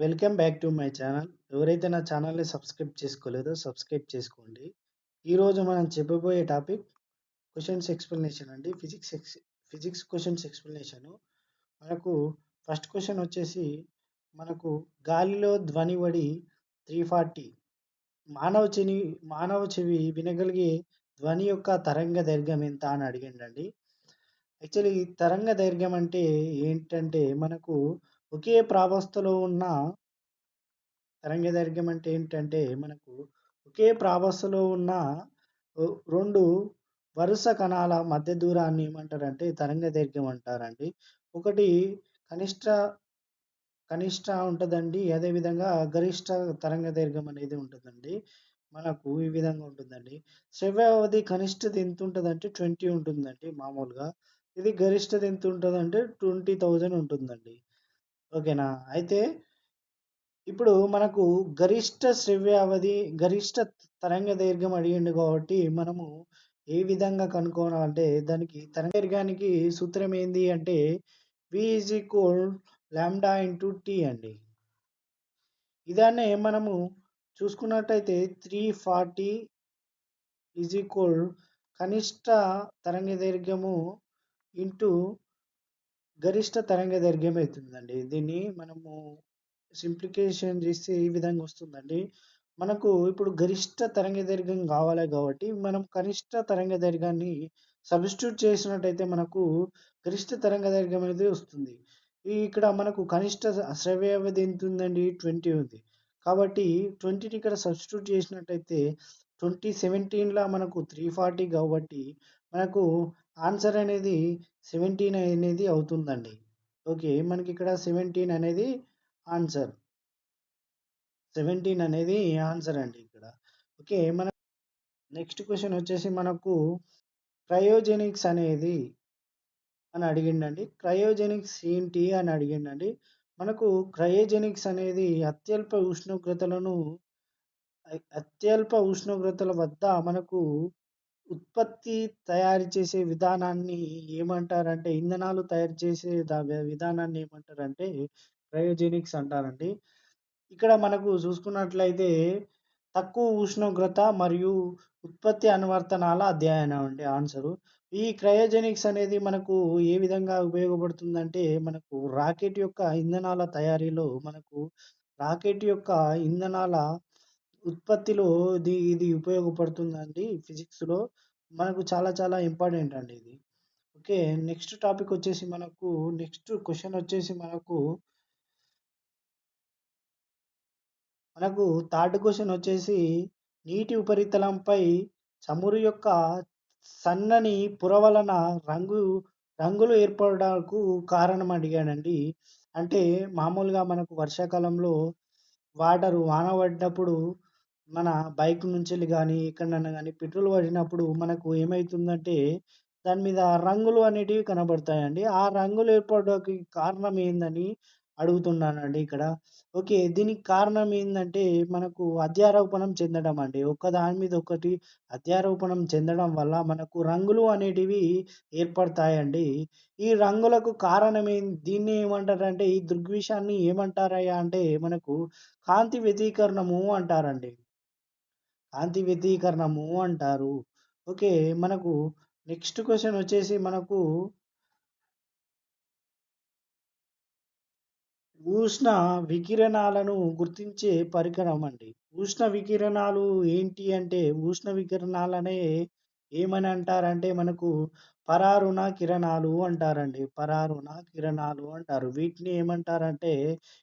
Welcome back to my channel. ఎవరైతే నా ఛానల్‌ని సబ్స్క్రైబ్ చేసుకోలేదో సబ్స్క్రైబ్ చేసుకోండి. ఈరోజు మనం చెప్పబోయే టాపిక్ క్వశ్చన్స్ ఎక్స్‌ప్లనేషన్ అండి. Physics x physics questions explanation మనకు ఫస్ట్ క్వశ్చన్ వచ్చేసి మనకు గాలిలో ధ్వని వడి 340 మానవ చెవి మానవ చెవి వినగలిగే ధ్వని యొక్క తరంగ దైర్ఘ్యం ఎంత అని అడిగిండండి. యాక్చువల్లీ తరంగ దైర్ఘ్యం అంటే ఏంటంటే మనకు ఒకే ప్రావస్థలో ఉన్న తరంగ దైర్ఘ్యం అంటే ఏంటంటే మనకు ఒకే ప్రావస్థలో ఉన్న రెండు వరుస కణాల మధ్య దూరాన్ని ఏమంటారంటే తరంగ దైర్ఘ్యం అంటారండి. ఒకటి కనిష్ట కనిష్ట ఉంటుందండి అదేవిధంగా గరిష్ట తరంగదైర్ఘ్యం అనేది ఉంటుందండి మనకు ఈ విధంగా ఉంటుందండి. శ్రవ్యవధి కనిష్టది ఎంత ఉంటుందంటే ట్వంటీ ఉంటుందండి మామూలుగా. ఇది గరిష్టది ఎంత ఉంటుందంటే ట్వంటీ థౌజండ్ ఉంటుందండి. ఓకేనా? అయితే ఇప్పుడు మనకు గరిష్ట శ్రవ్యావధి గరిష్ట తరంగ దైర్ఘ్యం అడిగిండు కాబట్టి మనము ఏ విధంగా కనుక్కోవాలంటే దానికి తరంగ దీర్ఘానికి సూత్రం ఏంది అంటే V is equal lambda into T అండి. ఇదాన్నే మనము చూసుకున్నట్టయితే 340 ఈజ్ ఈక్వల్ కనిష్ట తరంగ దైర్ఘ్యము ఇంటూ గరిష్ట తరంగ దైర్ఘ్యం అవుతుందండి. దీన్ని మనము సింప్లికేషన్ చేస్తే ఈ విధంగా వస్తుందండి. మనకు ఇప్పుడు గరిష్ట తరంగ దైర్ఘ్యం కావాలి కాబట్టి మనం కనిష్ట తరంగ దైర్ఘ్యాన్ని సబ్స్టిట్యూట్ చేసినట్టయితే మనకు గరిష్ట తరంగ దైర్ఘ్యం అనేది వస్తుంది. ఈ ఇక్కడ మనకు కనిష్ట శ్రవ్య అవధి ఎంత ఉందండి 20 ఉంది. కాబట్టి 20ని ఇక్కడ సబ్స్టిట్యూట్ చేసినట్టయితే 2017లా మనకు 340 కాబట్టి మనకు ఆన్సర్ అనేది 17 అనేది అవుతుందండి. ఓకే. మనకి ఇక్కడ 17 అనేది ఆన్సర్. 17 అనేది ఆన్సర్ అండి ఇక్కడ. ఓకే. మన నెక్స్ట్ క్వశ్చన్ వచ్చేసి మనకు క్రయోజెనిక్స్ అనేది అని అడిగిండండి. క్రయోజెనిక్స్ ఏంటి అని అడిగిండండి. మనకు క్రయోజెనిక్స్ అనేది అత్యల్ప ఉష్ణోగ్రతలను అత్యల్ప ఉష్ణోగ్రతల వద్ద మనకు ఉత్పత్తి తయారు చేసే విధానాన్ని ఏమంటారంటే ఇంధనాలు తయారు చేసే దా విధానాన్ని ఏమంటారంటే క్రయోజెనిక్స్ అంటారండి. ఇక్కడ మనకు చూసుకున్నట్లయితే తక్కువ ఉష్ణోగ్రత మరియు ఉత్పత్తి అనువర్తనాల అధ్యయనం అండి ఆన్సరు. ఈ క్రయోజెనిక్స్ అనేది మనకు ఏ విధంగా ఉపయోగపడుతుందంటే మనకు రాకెట్ యొక్క ఇంధనాల తయారీలో మనకు రాకెట్ యొక్క ఇంధనాల ఉత్పత్తిలో ఇది ఇది ఉపయోగపడుతుందండి ఫిజిక్స్‌లో. మనకు చాలా చాలా ఇంపార్టెంట్ అండి ఇది. ఓకే. నెక్స్ట్ టాపిక్ వచ్చేసి మనకు నెక్స్ట్ క్వశ్చన్ వచ్చేసి మనకు మనకు థర్డ్ క్వశ్చన్ వచ్చేసి నీటి ఉపరితలంపై చమురు యొక్క సన్నని పొర వలన రంగు రంగులు ఏర్పడడానికి కారణం అడిగాడండి. అంటే మామూలుగా మనకు వర్షాకాలంలో వాటర్ వాన పడ్డప్పుడు మన బైక్ నుంచి కానీ ఎక్కడనన్నా కానీ పెట్రోల్ పడినప్పుడు మనకు ఏమవుతుందంటే దాని మీద రంగులు అనేటివి కనబడతాయండి. ఆ రంగులు ఏర్పడడానికి కారణం ఏందని అడుగుతున్నానండి ఇక్కడ. ఓకే. దీనికి కారణం ఏంటంటే మనకు అధ్యారోపణం చెందడం అండి. ఒకదాని మీద ఒకటి అధ్యారోపణం చెందడం వల్ల మనకు రంగులు అనేటివి ఏర్పడతాయండి. ఈ రంగులకు కారణం ఏం దీన్ని ఏమంటారంటే ఈ దృగ్విషయాన్ని ఏమంటారయ్యా అంటే మనకు కాంతి వ్యతీకరణము అంటారండి. కాంతి వ్యతికరణము అంటారు. ఓకే. మనకు నెక్స్ట్ క్వశ్చన్ వచ్చేసి మనకు ఉష్ణ వికిరణాలను గుర్తించే పరికరం అండి. ఉష్ణ వికిరణాలు ఏంటి అంటే ఉష్ణ వికిరణాలనే ఏమని అంటారంటే మనకు పరారుణ కిరణాలు అంటారండి. పరారుణ కిరణాలు అంటారు. వీటిని ఏమంటారంటే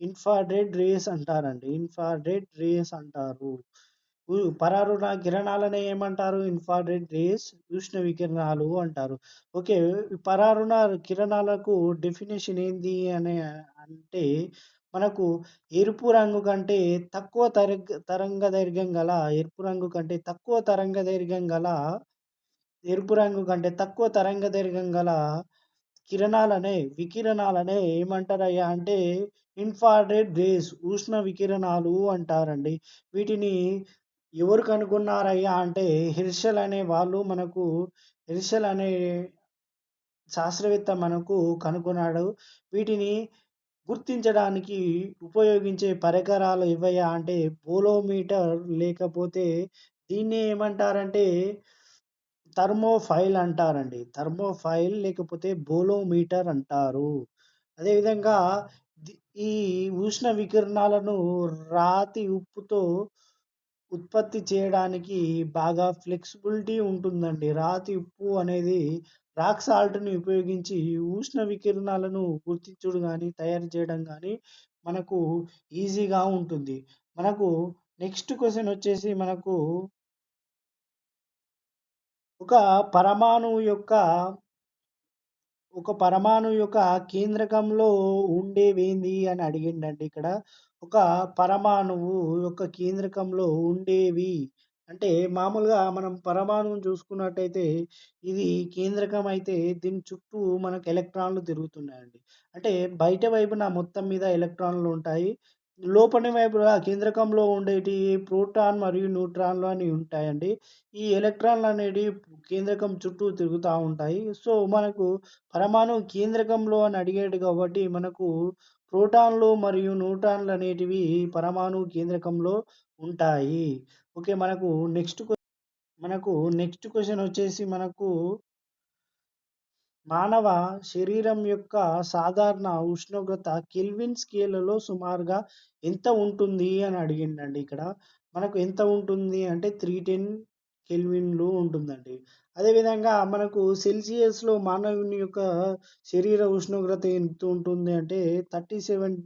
ఇన్ఫ్రారెడ్ రేస్ అంటారండి. ఇన్ఫ్రారెడ్ రేస్ అంటారు. పరారుణ కిరణాలనే ఏమంటారు? ఇన్ఫ్రారెడ్ రేస్, ఉష్ణ వికిరణాలు అంటారు. ఓకే. పరారుణ కిరణాలకు డెఫినిషన్ ఏంది అని అంటే మనకు ఎరుపు రంగు కంటే తక్కువ తరంగ తరంగ దైర్ఘ్యం గల ఎరుపు రంగు కంటే తక్కువ తరంగ దైర్ఘ్యం గల ఎరుపు రంగు కంటే తక్కువ తరంగ దైర్ఘ్యం గల కిరణాలనే వికిరణాలనే ఏమంటారయ్యా అంటే ఇన్ఫ్రారెడ్ రేస్ ఉష్ణ వికిరణాలు అంటారండి. వీటిని ఎవరు కనుగొన్నారయ్యా అంటే హెర్షెల్ అనే వాళ్ళు మనకు హెర్షెల్ అనే శాస్త్రవేత్త మనకు కనుగొన్నాడు. వీటిని గుర్తించడానికి ఉపయోగించే పరికరాలు ఇవయ్యా అంటే పోలోమీటర్ లేకపోతే దీన్ని ఏమంటారంటే థర్మోఫైల్ అంటారండి థర్మోఫైల్ లేకపోతే బోలోమీటర్ అంటారు అదేవిధంగా ఈ ఉష్ణ వికిరణాలను రాతి ఉప్పుతో ఉత్పత్తి చేయడానికి బాగా ఫ్లెక్సిబిలిటీ ఉంటుందండి. రాతి ఉప్పు అనేది రాక్ సాల్ట్ని ఉపయోగించి ఉష్ణ వికిరణాలను గుర్తించుడు కానీ తయారు చేయడం కానీ మనకు ఈజీగా ఉంటుంది. మనకు నెక్స్ట్ క్వశ్చన్ వచ్చేసి మనకు ఒక పరమాణువు యొక్క ఒక పరమాణు యొక్క కేంద్రకంలో ఉండేవేంది అని అడిగిండండి ఇక్కడ. ఒక పరమాణువు యొక్క కేంద్రకంలో ఉండేవి. అంటే మామూలుగా మనం పరమాణువును చూసుకున్నట్టయితే ఇది కేంద్రకం అయితే దీని చుట్టూ మనకు ఎలక్ట్రాన్లు తిరుగుతున్నాయండి. అంటే బయట వైపున మొత్తం మీద ఎలక్ట్రాన్లు ఉంటాయి. లోపలి వైపు కేంద్రకంలో ఉండేటి ప్రోటాన్ మరియు న్యూట్రాన్లు అని ఉంటాయండి. ఈ ఎలక్ట్రాన్లు అనేవి కేంద్రకం చుట్టూ తిరుగుతూ ఉంటాయి. సో మనకు పరమాణు కేంద్రకంలో అని అడిగేది కాబట్టి మనకు ప్రోటాన్లు మరియు న్యూట్రాన్లు అనేటివి పరమాణు కేంద్రకంలో ఉంటాయి. ఓకే మనకు నెక్స్ట్ మనకు నెక్స్ట్ క్వశ్చన్ వచ్చేసి మనకు మానవ శరీరం యొక్క సాధారణ ఉష్ణోగ్రత కెల్విన్ స్కేలలో సుమారుగా ఎంత ఉంటుంది అని అడిగిండండి ఇక్కడ. మనకు ఎంత ఉంటుంది అంటే త్రీ టెన్ కెల్విన్లు ఉంటుందండి. అదేవిధంగా మనకు సెల్సియస్లో మానవుని యొక్క శరీర ఉష్ణోగ్రత ఎంత ఉంటుంది అంటే థర్టీ సెవెన్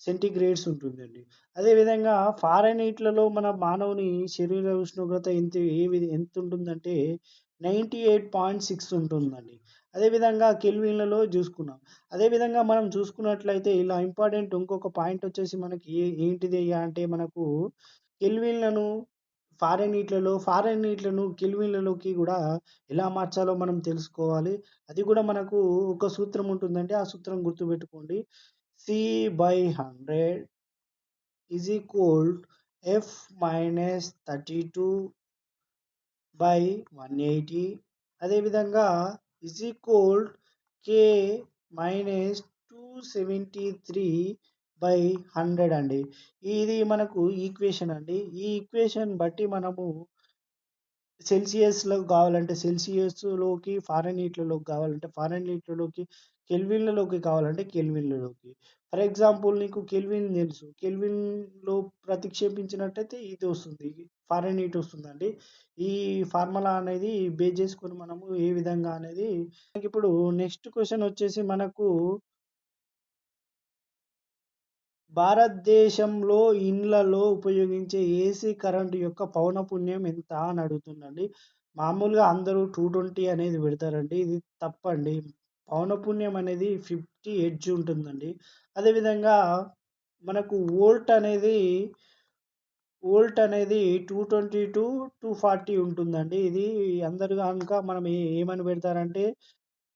సెంటీగ్రేడ్స్ ఉంటుందండి. అదేవిధంగా ఫారెన్హీట్లలో మన మానవుని శరీర ఉష్ణోగ్రత ఎంత ఏ ఎంత ఉంటుందంటే నైంటీ ఎయిట్ పాయింట్ సిక్స్ ఉంటుందండి. అదేవిధంగా కెల్విన్లలో చూసుకున్నాం. అదేవిధంగా మనం చూసుకున్నట్లయితే ఇలా ఇంపార్టెంట్ ఇంకొక పాయింట్ వచ్చేసి మనకి ఏంటిది అంటే మనకు కెల్విన్లను ఫారెన్ నీట్లలో ఫారెన్ నీట్లను కెల్విన్లలోకి కూడా ఎలా మార్చాలో మనం తెలుసుకోవాలి. అది కూడా మనకు ఒక సూత్రం ఉంటుందంటే ఆ సూత్రం గుర్తుపెట్టుకోండి. C by hundred is equal F minus thirty two by one eighty అదేవిధంగా is equal K minus two seventy three by hundred అండి. ఇది మనకు ఈక్వేషన్ అండి. ఈ ఈక్వేషన్ బట్టి మనము సెల్సియస్లో కావాలంటే సెల్సియస్లోకి ఫారెన్ హీట్లలోకి కావాలంటే ఫారెన్ హీట్లలోకి కెల్విన్లలోకి కావాలంటే కెల్విన్లలోకి. ఫర్ ఎగ్జాంపుల్ నీకు కెల్విన్ తెలుసు. కెల్విన్లో ప్రతిక్షేపించినట్టయితే ఇది వస్తుంది. ఫారెన్ హీట్ వస్తుందండి. ఈ ఫార్ములా అనేది బేస్ చేసుకొని మనము ఏ విధంగా అనేది ఇప్పుడు నెక్స్ట్ క్వశ్చన్ వచ్చేసి మనకు భారతదేశంలో ఇండ్లలో ఉపయోగించే ఏసీ కరెంట్ యొక్క పౌనపుణ్యం ఎంత అని అడుగుతుందండి. మామూలుగా అందరూ టూ ట్వంటీ అనేది పెడతారండి. ఇది తప్పండి. పౌనపుణ్యం అనేది ఫిఫ్టీ ఎడ్జ్ ఉంటుందండి. అదేవిధంగా మనకు వోల్ట్ అనేది వోల్ట్ అనేది two twenty to two forty ఉంటుందండి. ఇది అందరు కనుక మనం ఏమని పెడతారంటే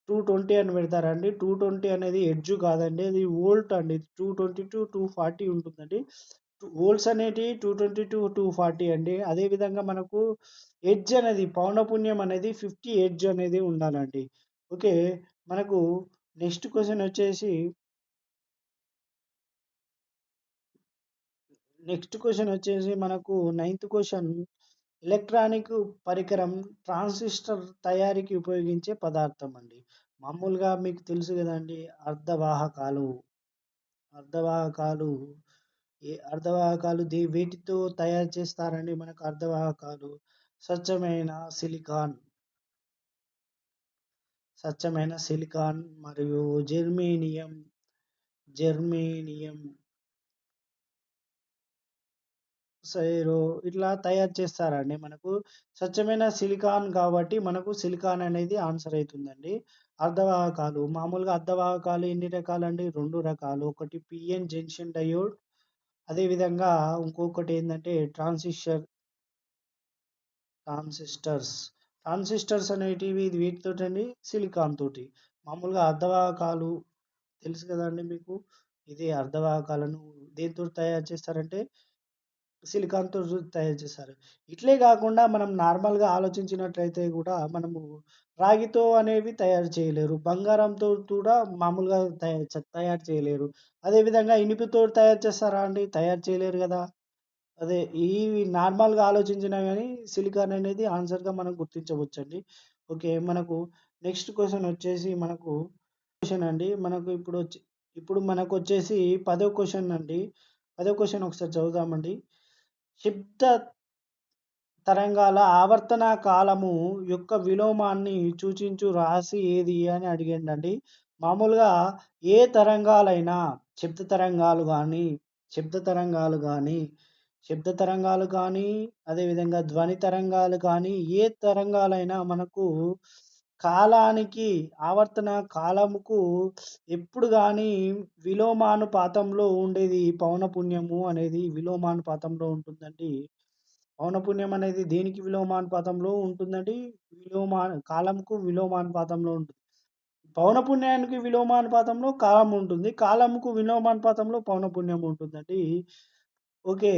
టూ ట్వంటీ అని పెడతారండి. టూ ట్వంటీ అనేది ఎడ్జ్ కాదండి. అది వోల్ట్ అండి. Two twenty to two forty ఉంటుందండి. వోల్ట్స్ అనేటివి two twenty to two forty అండి. అదేవిధంగా మనకు ఎడ్జ్ అనేది పౌనపుణ్యం అనేది ఫిఫ్టీ ఎడ్జ్ అనేది ఉండాలండి. ఓకే. మనకు నెక్స్ట్ క్వశ్చన్ వచ్చేసి నెక్స్ట్ క్వశ్చన్ వచ్చేసి మనకు నైన్త్ క్వశ్చన్ ఎలక్ట్రానిక్ పరికరం ట్రాన్సిస్టర్ తయారీకి ఉపయోగించే పదార్థం అండి మామూలుగా మీకు తెలుసు కదండి అర్ధవాహకాలు. అర్ధవాహకాలు ఏ అర్ధవాహకాలు దే వేటితో తయారు చేస్తారండి మనకు అర్ధవాహకాలు. స్వచ్ఛమైన సిలికాన్. స్వచ్ఛమైన సిలికాన్ మరియు జెర్మేనియం జెర్మేనియం సైరో ఇట్లా తయారు చేస్తారండి మనకు. స్వచ్ఛమైన సిలికాన్ కాబట్టి మనకు సిలికాన్ అనేది ఆన్సర్ అవుతుందండి అర్ధవాహకాలు మామూలుగా అర్ధవాహకాలు ఎన్ని రకాలండి? రెండు రకాలు. ఒకటి పిఎన్ జంక్షన్ డయోడ్ అదేవిధంగా ఇంకొకటి ఏంటంటే ట్రాన్సిస్టర్ ట్రాన్సిస్టర్స్. ట్రాన్సిస్టర్స్ అనేటివి ఇది వీటితోటండి సిలికాన్ తోటి మామూలుగా అర్ధవాహకాలు తెలుసు కదండి మీకు ఇది అర్ధవాహకాలను దేంతో తయారు చేస్తారంటే సిలికాన్‌తో తయారు చేస్తారు ఇట్లే కాకుండా మనం నార్మల్‌గా ఆలోచించినట్లయితే కూడా మనము రాగితో అనేవి తయారు చేయలేరు. బంగారంతో కూడా మామూలుగా తయారు తయారు చేయలేరు. అదేవిధంగా ఇనుపతో తయారు చేస్తారా అండి? తయారు చేయలేరు కదా అదే ఇవి నార్మల్‌గా ఆలోచించినా కానీ సిలికాన్ అనేది ఆన్సర్‌గా మనం గుర్తించవచ్చండి. ఓకే. మనకు నెక్స్ట్ క్వశ్చన్ వచ్చేసి మనకు క్వశ్చన్ అండి. మనకు ఇప్పుడు వచ్చి ఇప్పుడు మనకొచ్చేసి పదో క్వశ్చన్ అండి. పదో క్వశ్చన్ ఒకసారి చదువుదామండి. శబ్ద తరంగాల ఆవర్తన కాలము యొక్క విలోమాన్ని సూచించు రాసి ఏది అని అడిగిండండి. మామూలుగా ఏ తరంగాలైనా శబ్ద తరంగాలు కానీ శబ్ద తరంగాలు కానీ శబ్ద తరంగాలు కానీ, అదేవిధంగా ధ్వని తరంగాలు కానీ, ఏ తరంగాలైనా మనకు కాలానికి ఆవర్తన కాలముకు ఎప్పుడు కానీ విలోమానుపాతంలో ఉండేది పౌనపుణ్యము అనేది విలోమానుపాతంలో ఉంటుందండి. పౌనపుణ్యం అనేది దేనికి విలోమానుపాతంలో ఉంటుందండి? విలోమా కాలంకు విలోమానుపాతంలో ఉంటుంది. పౌనపుణ్యానికి విలోమానుపాతంలో కాలం ఉంటుంది. కాలంకు విలోమానుపాతంలో పౌనపుణ్యం ఉంటుందండి. ఓకే.